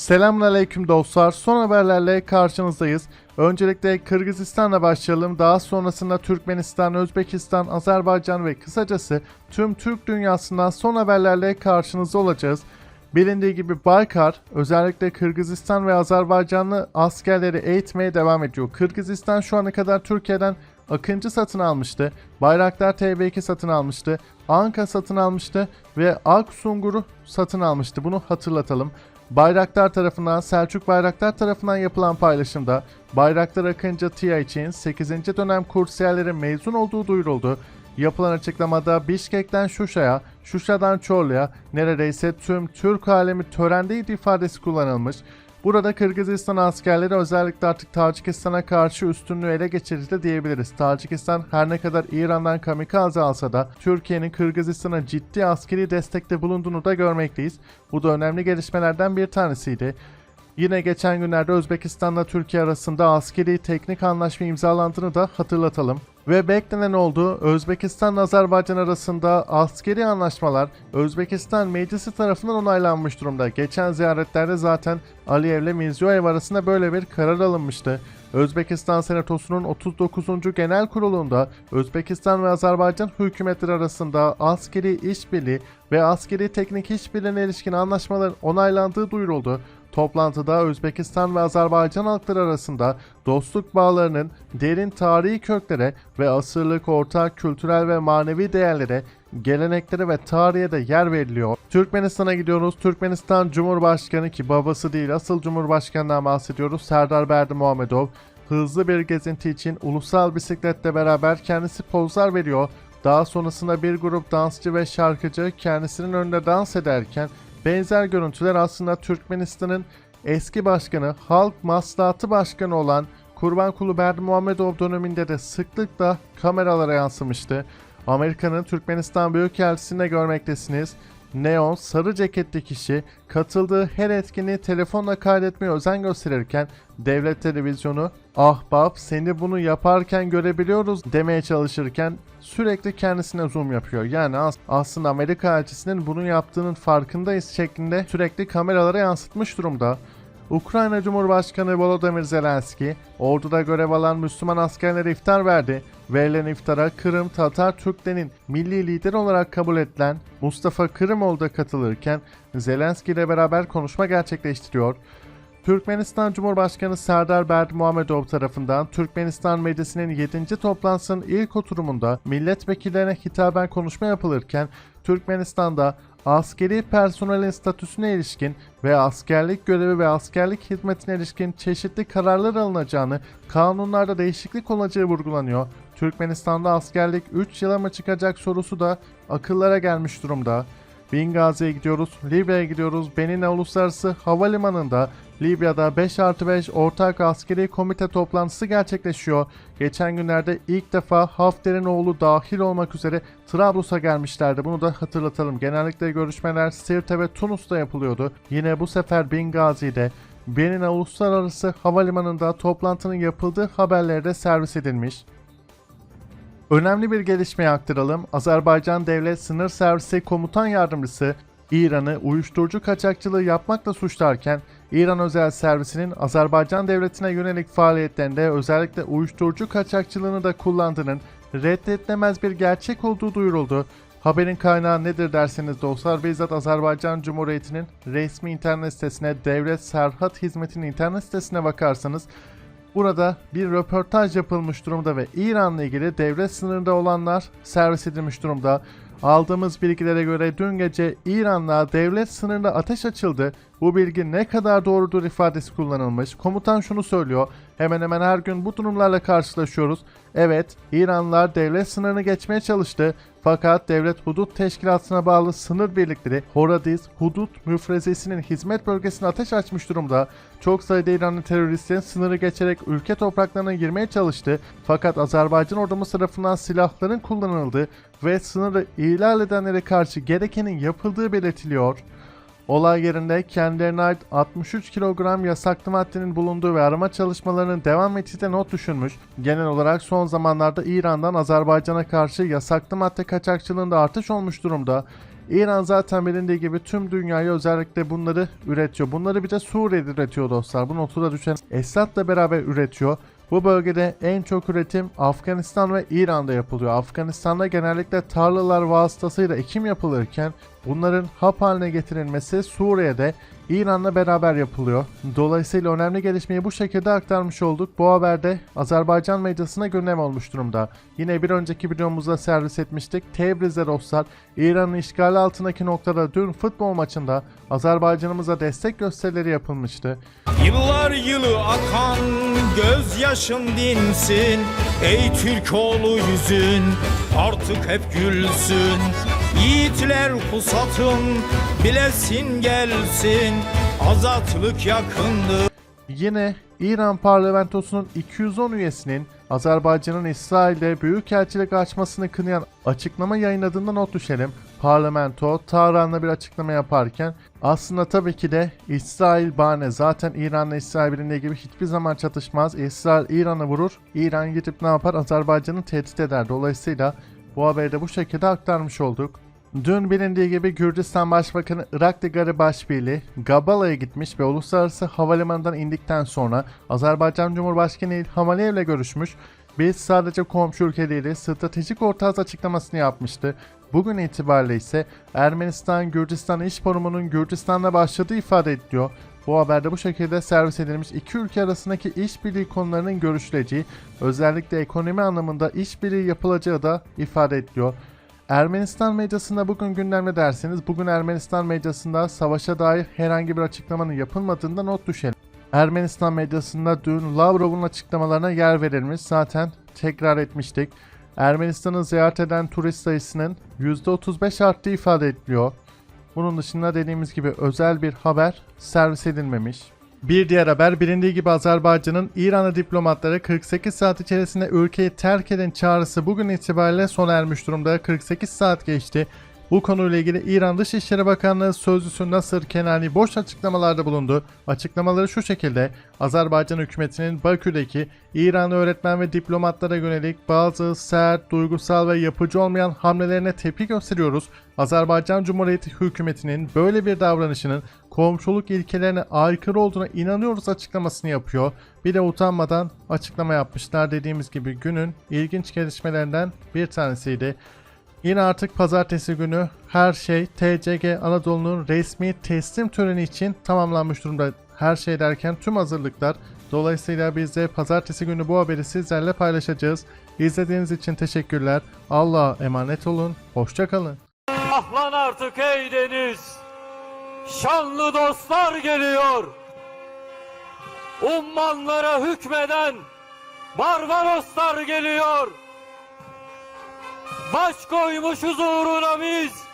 Selamünaleyküm dostlar. Son haberlerle karşınızdayız. Öncelikle Kırgızistan'la başlayalım. Daha sonrasında Türkmenistan, Özbekistan, Azerbaycan ve kısacası tüm Türk dünyasından son haberlerle karşınızda olacağız. Bilindiği gibi Baykar özellikle Kırgızistan ve Azerbaycanlı askerleri eğitmeye devam ediyor. Kırgızistan şu ana kadar Türkiye'den Akıncı satın almıştı. Bayraktar TB2 satın almıştı. Anka satın almıştı ve Aksungur'u satın almıştı. Bunu hatırlatalım. Bayraktar tarafından, Selçuk Bayraktar tarafından yapılan paylaşımda Bayraktar Akıncı TIA için 8. dönem kursiyerlerin mezun olduğu duyuruldu. Yapılan açıklamada Bişkek'ten Şuşa'ya, Şuşa'dan Çorlu'ya neredeyse tüm Türk alemi törendeydi ifadesi kullanılmış. Burada Kırgızistan askerleri özellikle artık Tacikistan'a karşı üstünlüğü ele geçirdi diyebiliriz. Tacikistan her ne kadar İran'dan kamikaze alsa da Türkiye'nin Kırgızistan'a ciddi askeri destekte bulunduğunu da görmekteyiz. Bu da önemli gelişmelerden bir tanesiydi. Yine geçen günlerde Özbekistan'la Türkiye arasında askeri teknik anlaşma imzalandığını da hatırlatalım. Ve beklenen oldu. Özbekistan Azerbaycan arasında askeri anlaşmalar Özbekistan Meclisi tarafından onaylanmış durumda. Geçen ziyaretlerde zaten Aliyev ile Mirziyoyev arasında böyle bir karar alınmıştı. Özbekistan Senatosu'nun 39. Genel Kurulu'nda Özbekistan ve Azerbaycan hükümetleri arasında askeri işbirliği ve askeri teknik işbirliğine ilişkin anlaşmaların onaylandığı duyuruldu. Toplantıda Özbekistan ve Azerbaycan halkları arasında dostluk bağlarının derin tarihi köklere ve asırlık ortak kültürel ve manevi değerlere, geleneklere ve tarihe de yer veriliyor. Türkmenistan'a gidiyoruz. Türkmenistan Cumhurbaşkanı ki babası değil asıl Cumhurbaşkanından bahsediyoruz. Serdar Berdi Muhammedov hızlı bir gezinti için ulusal bisikletle beraber kendisi pozlar veriyor. Daha sonrasında bir grup dansçı ve şarkıcı kendisinin önünde dans ederken benzer görüntüler aslında Türkmenistan'ın eski başkanı, Halk Maslahatı Başkanı olan Kurbankulu Berdi Muhammedov döneminde de sıklıkla kameralara yansımıştı. Amerika'nın Türkmenistan Büyükelçisi'nde görmektesiniz. Neon sarı ceketli kişi katıldığı her etkinliği telefonla kaydetmeye özen gösterirken devlet televizyonu ahbap seni bunu yaparken görebiliyoruz demeye çalışırken sürekli kendisine zoom yapıyor. Yani as- aslında Amerika elçisinin bunu yaptığının farkındayız şeklinde sürekli kameralara yansıtmış durumda. Ukrayna Cumhurbaşkanı Volodymyr Zelenski orduda görev alan Müslüman askerlere iftar verdi. Verilen iftara Kırım Tatar Türklerin milli lider olarak kabul edilen Mustafa Kırımoğlu da katılırken Zelenski ile beraber konuşma gerçekleştiriyor. Türkmenistan Cumhurbaşkanı Serdar Berdi Muhammedov tarafından Türkmenistan Meclisi'nin 7. toplantısının ilk oturumunda milletvekillerine hitaben konuşma yapılırken Türkmenistan'da askeri personelin statüsüne ilişkin ve askerlik görevi ve askerlik hizmetine ilişkin çeşitli kararlar alınacağını, kanunlarda değişiklik olacağı vurgulanıyor. Türkmenistan'da askerlik 3 yıla mı çıkacak sorusu da akıllara gelmiş durumda. Bingazi'ye gidiyoruz, Libya'ya gidiyoruz. Benine Uluslararası Havalimanı'nda Libya'da 5 artı 5 ortak askeri komite toplantısı gerçekleşiyor. Geçen günlerde ilk defa Hafter'in oğlu dahil olmak üzere Trablus'a gelmişlerdi. Bunu da hatırlatalım. Genellikle görüşmeler Sirte ve Tunus'ta yapılıyordu. Yine bu sefer Bingazi'de Benine Uluslararası Havalimanı'nda toplantının yapıldığı haberleri de servis edilmiş. Önemli bir gelişmeyi aktaralım. Azerbaycan Devlet Sınır Servisi Komutan Yardımcısı İran'ı uyuşturucu kaçakçılığı yapmakla suçlarken İran Özel Servisi'nin Azerbaycan Devleti'ne yönelik faaliyetlerinde özellikle uyuşturucu kaçakçılığını da kullandığının reddedilemez bir gerçek olduğu duyuruldu. Haberin kaynağı nedir derseniz dostlar bizzat Azerbaycan Cumhuriyeti'nin resmi internet sitesine Devlet Serhat Hizmeti'nin internet sitesine bakarsanız Burada bir röportaj yapılmış durumda ve İran'la ilgili devlet sınırında olanlar servis edilmiş durumda. Aldığımız bilgilere göre dün gece İran'la devlet sınırında ateş açıldı. Bu bilgi ne kadar doğrudur ifadesi kullanılmış. Komutan şunu söylüyor. Hemen hemen her gün bu durumlarla karşılaşıyoruz. Evet, İranlılar devlet sınırını geçmeye çalıştı. Fakat Devlet Hudut Teşkilatı'na bağlı sınır birlikleri Horadiz Hudut Müfrezesi'nin hizmet bölgesine ateş açmış durumda. Çok sayıda İranlı teröristlerin sınırı geçerek ülke topraklarına girmeye çalıştı. Fakat Azerbaycan ordumuz tarafından silahların kullanıldığı ve sınırı ihlal edenlere karşı gerekenin yapıldığı belirtiliyor. Olay yerinde kendilerine ait 63 kilogram yasaklı maddenin bulunduğu ve arama çalışmalarının devam ettiği de not düşülmüş. Genel olarak son zamanlarda İran'dan Azerbaycan'a karşı yasaklı madde kaçakçılığında artış olmuş durumda. İran zaten bilindiği gibi tüm dünyaya özellikle bunları üretiyor. Bunları bir de Suriye'de üretiyor dostlar. Bu notu da düşen Esad'la beraber üretiyor. Bu bölgede en çok üretim Afganistan ve İran'da yapılıyor. Afganistan'da genellikle tarlalar vasıtasıyla ekim yapılırken bunların hap haline getirilmesi Suriye'de İran'la beraber yapılıyor. Dolayısıyla önemli gelişmeyi bu şekilde aktarmış olduk. Bu haberde Azerbaycan medyasına gündem olmuş durumda. Yine bir önceki videomuzda servis etmiştik. Tebriz'de dostlar İran'ın işgali altındaki noktada dün futbol maçında Azerbaycan'ımıza destek gösterileri yapılmıştı. Yıllar yılı akan gözyaşın dinsin Ey Türk yüzün artık hep gülsün Yiğitler pusatın bilesin gelsin Azatlık yakındır Yine İran parlamentosunun 210 üyesinin Azerbaycan'ın İsrail'de büyükelçilik açmasını kınayan açıklama yayınladığında not düşelim. Parlamento Tahran'la bir açıklama yaparken aslında tabii ki de İsrail bahane. Zaten İran'la İsrail bilindiği gibi hiçbir zaman çatışmaz. İsrail İran'ı vurur. İran gidip ne yapar? Azerbaycan'ı tehdit eder. Dolayısıyla bu haberi de bu şekilde aktarmış olduk. Dün bilindiği gibi Gürcistan Başbakanı Irak Başbirliği Gabala'ya gitmiş ve uluslararası havalimanından indikten sonra Azerbaycan Cumhurbaşkanı İlham Aliyev'le görüşmüş. Biz sadece komşu ülke değiliz, stratejik ortağız açıklamasını yapmıştı. Bugün itibariyle ise Ermenistan Gürcistan İş Forumu'nun Gürcistan'la başladığı ifade ediliyor. Bu haberde bu şekilde servis edilmiş iki ülke arasındaki işbirliği konularının görüşüleceği, özellikle ekonomi anlamında işbirliği yapılacağı da ifade ediliyor. Ermenistan medyasında bugün gündemde derseniz bugün Ermenistan medyasında savaşa dair herhangi bir açıklamanın yapılmadığında not düşelim. Ermenistan medyasında dün Lavrov'un açıklamalarına yer verilmiş zaten tekrar etmiştik. Ermenistan'ı ziyaret eden turist sayısının %35 arttığı ifade ediliyor. Bunun dışında dediğimiz gibi özel bir haber servis edilmemiş. Bir diğer haber bilindiği gibi Azerbaycan'ın İranlı diplomatları 48 saat içerisinde ülkeyi terk edin çağrısı bugün itibariyle sona ermiş durumda. 48 saat geçti. Bu konuyla ilgili İran Dışişleri Bakanlığı Sözcüsü Nasır Kenani boş açıklamalarda bulundu. Açıklamaları şu şekilde Azerbaycan hükümetinin Bakü'deki İranlı öğretmen ve diplomatlara yönelik bazı sert, duygusal ve yapıcı olmayan hamlelerine tepki gösteriyoruz. Azerbaycan Cumhuriyeti hükümetinin böyle bir davranışının komşuluk ilkelerine aykırı olduğuna inanıyoruz açıklamasını yapıyor. Bir de utanmadan açıklama yapmışlar dediğimiz gibi günün ilginç gelişmelerinden bir tanesiydi. Yine artık pazartesi günü her şey TCG Anadolu'nun resmi teslim töreni için tamamlanmış durumda. Her şey derken tüm hazırlıklar. Dolayısıyla biz de pazartesi günü bu haberi sizlerle paylaşacağız. İzlediğiniz için teşekkürler. Allah'a emanet olun. Hoşçakalın. Ahlan artık ey deniz. Şanlı dostlar geliyor. Ummanlara hükmeden Barbaroslar geliyor. Baş koymuşuz uğruna biz.